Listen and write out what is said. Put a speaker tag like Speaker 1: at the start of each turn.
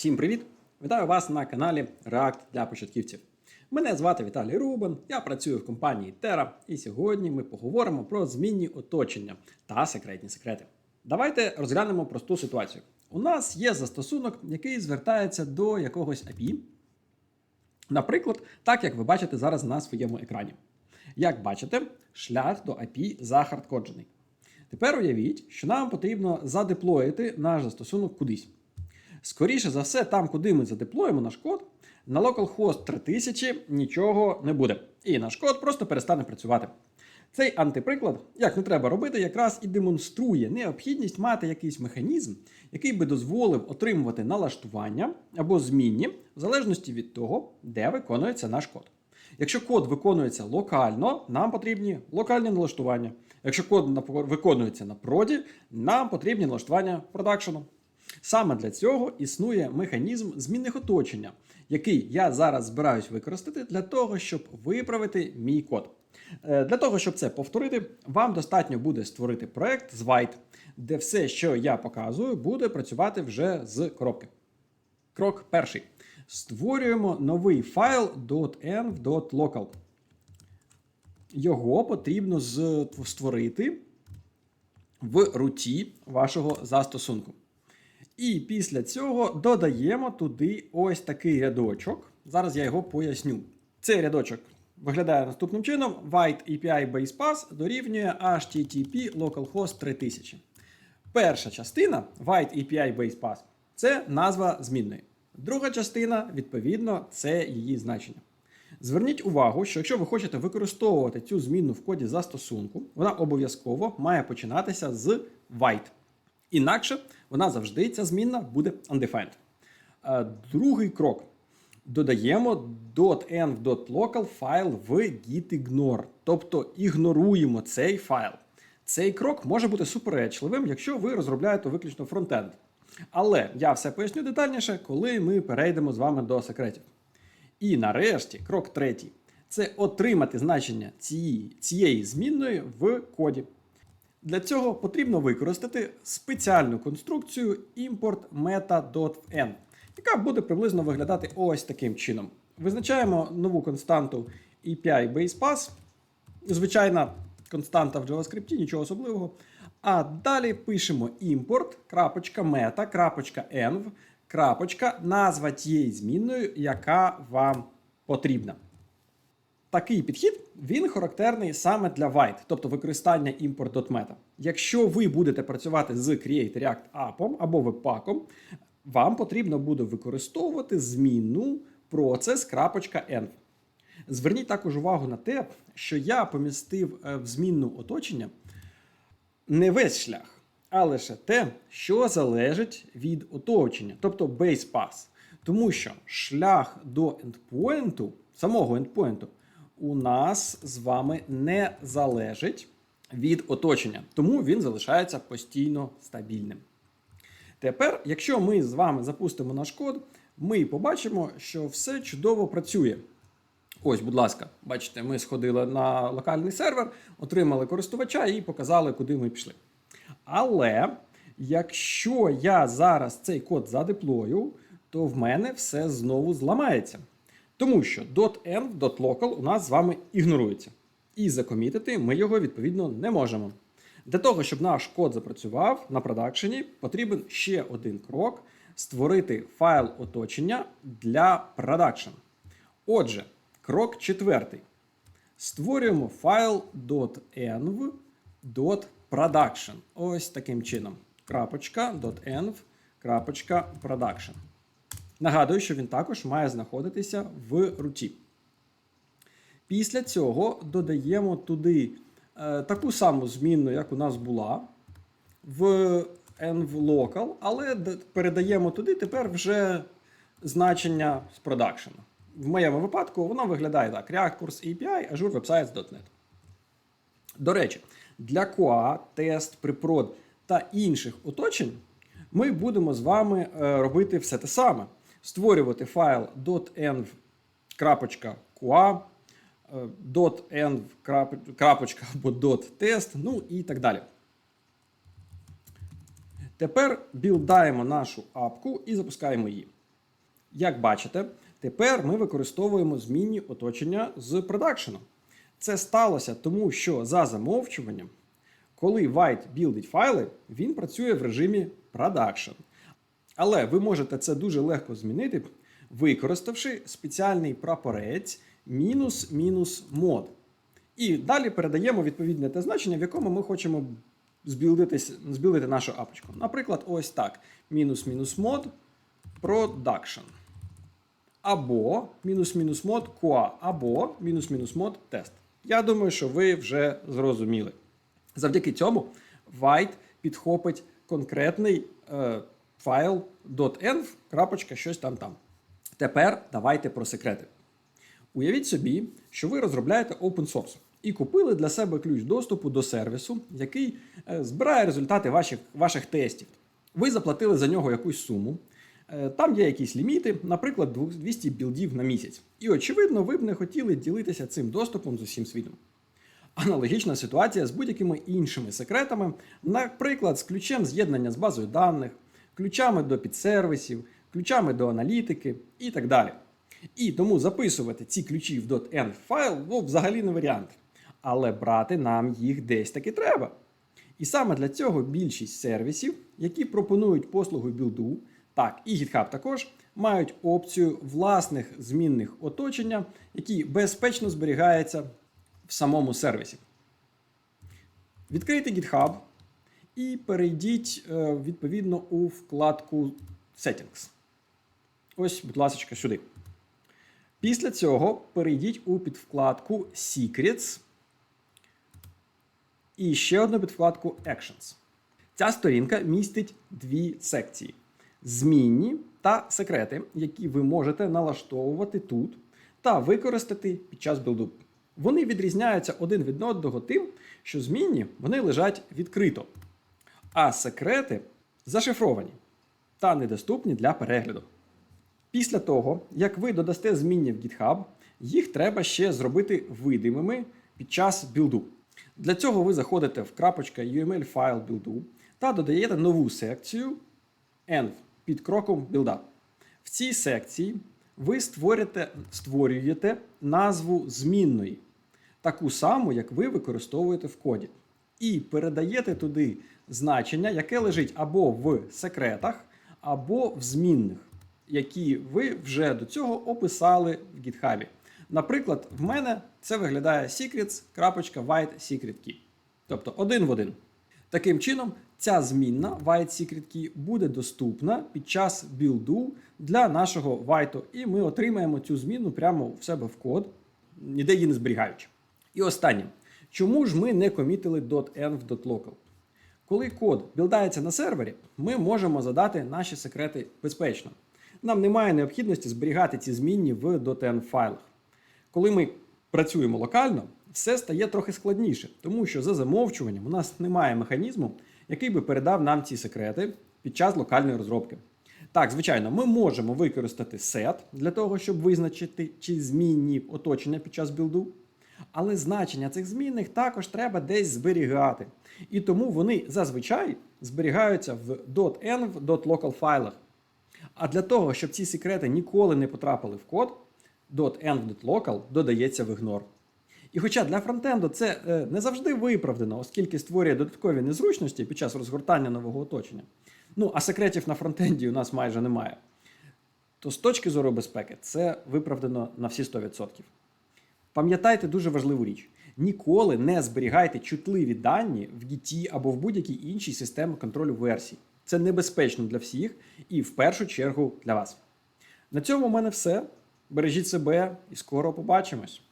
Speaker 1: Всім привіт! Вітаю вас на каналі React для початківців. Мене звати Віталій Рубан, я працюю в компанії Terra, і сьогодні ми поговоримо про змінні оточення та секретні секрети. Давайте розглянемо просту ситуацію. У нас є застосунок, який звертається до якогось API. Наприклад, так як ви бачите зараз на своєму екрані. Як бачите, шлях до API захардкоджений. Тепер уявіть, що нам потрібно задеплоїти наш застосунок кудись. Скоріше за все, там, куди ми задеплоїмо наш код, на localhost 3000 нічого не буде. І наш код просто перестане працювати. Цей антиприклад, як не треба робити, якраз і демонструє необхідність мати якийсь механізм, який би дозволив отримувати налаштування або змінні в залежності від того, де виконується наш код. Якщо код виконується локально, нам потрібні локальні налаштування. Якщо код виконується на проді, нам потрібні налаштування продакшену. Саме для цього існує механізм змінних оточення, який я зараз збираюсь використати для того, щоб виправити мій код. Е, Для того, щоб це повторити, вам достатньо буде створити проект з White, де все, що я показую, буде працювати вже з коробки. Крок перший. Створюємо новий файл .env.local. Його потрібно створити в руті вашого застосунку. І після цього додаємо туди ось такий рядочок. Зараз я його поясню. Цей рядочок виглядає наступним чином: White API Base дорівнює HTTP localhost 3000. Перша частина White API Base це назва змінної. Друга частина, відповідно, це її значення. Зверніть увагу, що якщо ви хочете використовувати цю змінну в коді застосунку, вона обов'язково має починатися з white. Інакше вона завжди ця змінна буде undefined. Е, Другий крок. Додаємо .env.local файл в gitignore, тобто ігноруємо цей файл. Цей крок може бути суперечливим, якщо ви розробляєте виключно фронтенд. Але я все поясню детальніше, коли ми перейдемо з вами до секретів. І нарешті, крок третій це отримати значення цієї, цієї змінної в коді. Для цього потрібно використати спеціальну конструкцію import meta.n, яка буде приблизно виглядати ось таким чином. Визначаємо нову константу API Base Pass. Звичайна константа в JavaScript, нічого особливого. А далі пишемо import, крапочка, крапочка, env, крапочка, назва тієї змінної, яка вам потрібна. Такий підхід він характерний саме для White, тобто використання import.meta. Якщо ви будете працювати з Create React App або Webpack, вам потрібно буде використовувати змінну process.env. Зверніть також увагу на те, що я помістив е, в змінну оточення не весь шлях, а лише те, що залежить від оточення, тобто base pass. Тому що шлях до ендпоінту, самого ендпоінту, у нас з вами не залежить від оточення, тому він залишається постійно стабільним. Тепер, якщо ми з вами запустимо наш код, ми побачимо, що все чудово працює. Ось, будь ласка, бачите, ми сходили на локальний сервер, отримали користувача і показали, куди ми пішли. Але якщо я зараз цей код задеплою, то в мене все знову зламається. Тому що .env.local у нас з вами ігнорується. І закомітити ми його відповідно не можемо. Для того, щоб наш код запрацював на продакшені, потрібен ще один крок створити файл оточення для продакшн. Отже, крок четвертий. Створюємо файл .env.production. Ось таким чином. Крапочка .env, крапочка production. Нагадую, що він також має знаходитися в руті. Після цього додаємо туди е, таку саму змінну, як у нас була, в env.local, але передаємо туди тепер вже значення з продакшену. В моєму випадку воно виглядає так: React Course API, Azure Websites.net. До речі, для QA, тест, припрод та інших оточень ми будемо з вами е, робити все те саме: створювати файл .env.qa, е, .env. або .test, ну і так далі. Тепер білдаємо нашу апку і запускаємо її. Як бачите, тепер ми використовуємо змінні оточення з продакшену. Це сталося тому, що за замовчуванням, коли White білдить файли, він працює в режимі production. Але ви можете це дуже легко змінити, використавши спеціальний прапорець мінус-мінус мод. І далі передаємо відповідне те значення, в якому ми хочемо збілдити нашу апочку. Наприклад, ось так: мінус-мінус мод production. Або мінус-мінус мод QA, або мінус-мінус мод тест. Я думаю, що ви вже зрозуміли. Завдяки цьому White підхопить конкретний е, файл .env, крапочка, щось там там. Тепер давайте про секрети. Уявіть собі, що ви розробляєте open source і купили для себе ключ доступу до сервісу, який е, збирає результати ваших, ваших тестів. Ви заплатили за нього якусь суму. Е, Там є якісь ліміти, наприклад, 200 білдів на місяць. І очевидно, ви б не хотіли ділитися цим доступом з усім світом. Аналогічна ситуація з будь-якими іншими секретами, наприклад, з ключем з'єднання з базою даних, ключами до підсервісів, ключами до аналітики і так далі. І тому записувати ці ключі в .env файл ну, взагалі не варіант. Але брати нам їх десь таки треба. І саме для цього більшість сервісів, які пропонують послугу білду, так і GitHub також, мають опцію власних змінних оточення, які безпечно зберігаються в самому сервісі. Відкрийте GitHub і перейдіть е, відповідно у вкладку Settings. Ось, будь ласка, сюди. Після цього перейдіть у підвкладку Secrets і ще одну підвкладку Actions. Ця сторінка містить дві секції: змінні та секрети, які ви можете налаштовувати тут та використати під час білду. Вони відрізняються один від одного тим, що змінні вони лежать відкрито, а секрети зашифровані та недоступні для перегляду. Після того, як ви додасте змінні в GitHub, їх треба ще зробити видимими під час білду. Для цього ви заходите в крапочка UML файл білду та додаєте нову секцію env під кроком білда. В цій секції ви створюєте, створюєте назву змінної, таку саму, як ви використовуєте в коді. І передаєте туди значення, яке лежить або в секретах, або в змінних, які ви вже до цього описали в GitHub. Наприклад, в мене це виглядає secrets.white secret key. Тобто один в один. Таким чином, ця змінна white secret key буде доступна під час білду для нашого white, і ми отримаємо цю зміну прямо в себе в код, ніде її не зберігаючи. І останнє. Чому ж ми не комітили .env.local? Коли код білдається на сервері, ми можемо задати наші секрети безпечно. Нам немає необхідності зберігати ці змінні в .env файлах. Коли ми працюємо локально, все стає трохи складніше, тому що за замовчуванням у нас немає механізму, який би передав нам ці секрети під час локальної розробки. Так, звичайно, ми можемо використати set для того, щоб визначити, чи змінні оточення під час білду. Але значення цих змінних також треба десь зберігати. І тому вони зазвичай зберігаються в .env, .local файлах. А для того, щоб ці секрети ніколи не потрапили в код, .env.local додається в ігнор. І хоча для фронтенду це е, не завжди виправдано, оскільки створює додаткові незручності під час розгортання нового оточення. Ну, а секретів на фронтенді у нас майже немає. То з точки зору безпеки це виправдано на всі 100%. Пам'ятайте дуже важливу річ: ніколи не зберігайте чутливі дані в Git або в будь-якій іншій системі контролю версій. Це небезпечно для всіх і в першу чергу для вас. На цьому в мене все. Бережіть себе і скоро побачимось.